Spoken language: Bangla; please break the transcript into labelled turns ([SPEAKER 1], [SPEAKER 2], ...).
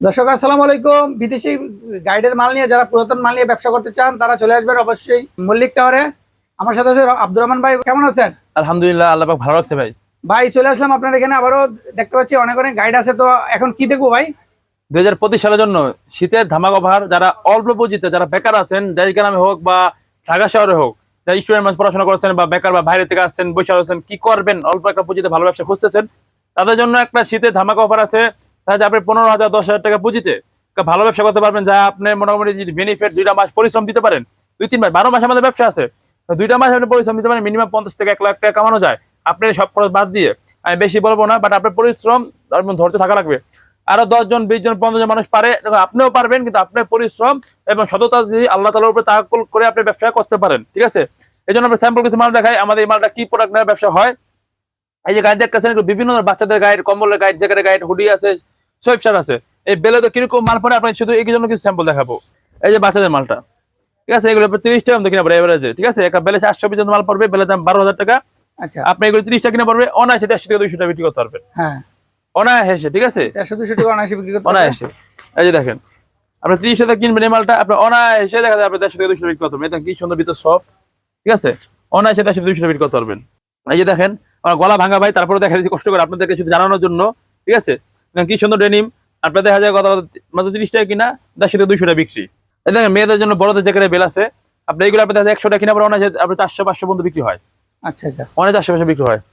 [SPEAKER 1] দর্শক আসসালামু আলাইকুম। বিদেশি গাইডের মাল নিয়ে যারা পুরাতন মাল নিয়ে ব্যবসা করতে চান তারা চলে আসবেন অবশ্যই মল্লিক টাওয়ারে। আমার সাথে আছে আব্দুর রহমান ভাই কেমন আছেন?
[SPEAKER 2] আলহামদুলিল্লাহ আল্লাহ পাক ভালো রাখছে ভাই।
[SPEAKER 1] ভাই চলে আসলাম আপনার এখানে আবারও দেখতে পাচ্ছি অনেক অনেক গাইড আছে তো এখন কি দেখব ভাই?
[SPEAKER 2] দুই হাজার পঁচিশ সালের জন্য শীতের ধামাক অফার যারা অল্প পুঁজিতে যারা বেকার আছেন যাই গ্রামে হোক বা ঢাকা শহরে হোক যারা স্টুডেন্ট পড়াশোনা করছেন বা বেকার বা বাইরে থেকে আসছেন বসে আছেন কি করবেন? অল্প একটা পুঁজিতে ভালো ব্যবসা খুঁজতেছেন তাদের জন্য একটা শীতের ধামাকা অফার আছে। তাহলে আপনি পনেরো হাজার, দশ হাজার টাকা পুঁজিতে ভালো ব্যবসা করতে পারবেন, যা আপনি মোটামুটি বেনিফিট দুইটা মাস পরিশ্রম দিতে পারেন, দুই, তিন মাস, বারো মাস আমাদের ব্যবসা আছে। দুইটা মাস আপনি পরিশ্রম দিতে পারেন মিনিমাম পঞ্চাশ থেকে এক লাখ টাকা কামানো যায়। আপনি সব খরচ বাদ দিয়ে, আমি বেশি বলব না বাট আপনার পরিশ্রম ধৈর্য থাকা লাগবে। আরও দশ জন, বিশ জন পনেরো জন মানুষ পারে আপনিও পারবেন, কিন্তু আপনার পরিশ্রম এবং সততা যদি আল্লাহ তালার উপরে তাকুল করে আপনি ব্যবসা করতে পারেন, ঠিক আছে? এই জন্য আমরা স্যাম্পল কিছু মাল দেখাই, আমাদের এই মালটা কি প্রোডাক্ট ব্যবসা হয়। এই যে গাইড দেখতেছেন বিভিন্ন বাচ্চাদের গাইড কম্বলের গাইড জ্যাকেটের গাইড হুডি আছে সোয়েবশার আছে। এই বেলে তো কীরকম মাল পরে আপনি শুধু এই জন্য কিছু স্যাম্পল দেখাবো। এই যে বাচ্চাদের মালটা ঠিক আছে? এগুলো তিরিশ টাকা কিনা পড়ে এভারেজে ঠিক আছে? একটা বেলে আটশো পর্যন্ত মাল পড়বে বেলে দাম বারো হাজার টাকা।
[SPEAKER 1] আচ্ছা।
[SPEAKER 2] আপনি এগুলো তিরিশ টাকা কিনা পড়বে অনায়াসে দেড়শো থেকে দুইশো টাকা বিক্রি করতে পারবেন।
[SPEAKER 1] হ্যাঁ।
[SPEAKER 2] অনায়াসে ঠিক আছে?
[SPEAKER 1] দেড়শো দুশো টাকা অনায়াসে বিক্রি করতে।
[SPEAKER 2] অনায়াসে। এই যে দেখেন আপনি তিরিশ টাকা কিনবেন এই মালটা আপনি অনায়াসে দেখা যায় আপনি দেড়শো থেকে দুশো বিক্রি করতে পারবেন। এটা কি সুন্দর ভিতর সফট ঠিক আছে? অনায়াসে দেড়শো দুশো বিক্রি করতে পারবেন। এই যে দেখেন গলা ভাঙা ভাই তারপরে দেখা যাচ্ছে কষ্ট করে আপনাদেরকে কিছু জানানোর জন্য ঠিক আছে? কি সুন্দর ডেনিম আপনার দেখা যায় কথা মাত্র তিরিশ টাকা কিনা দশ থেকে দুশো টাকা বিক্রি। দেখেন মেয়েদের জন্য বড়দের জায়গায় বেল আছে। আপনার এইগুলো আপনার দেখা যায় একশো টাকা কিনা পরে অনেক আপনি চারশো পাঁচশো পর্যন্ত বিক্রি হয়।
[SPEAKER 1] আচ্ছা আচ্ছা।
[SPEAKER 2] অনেক চারশো পাঁচশো বিক্রি হয়।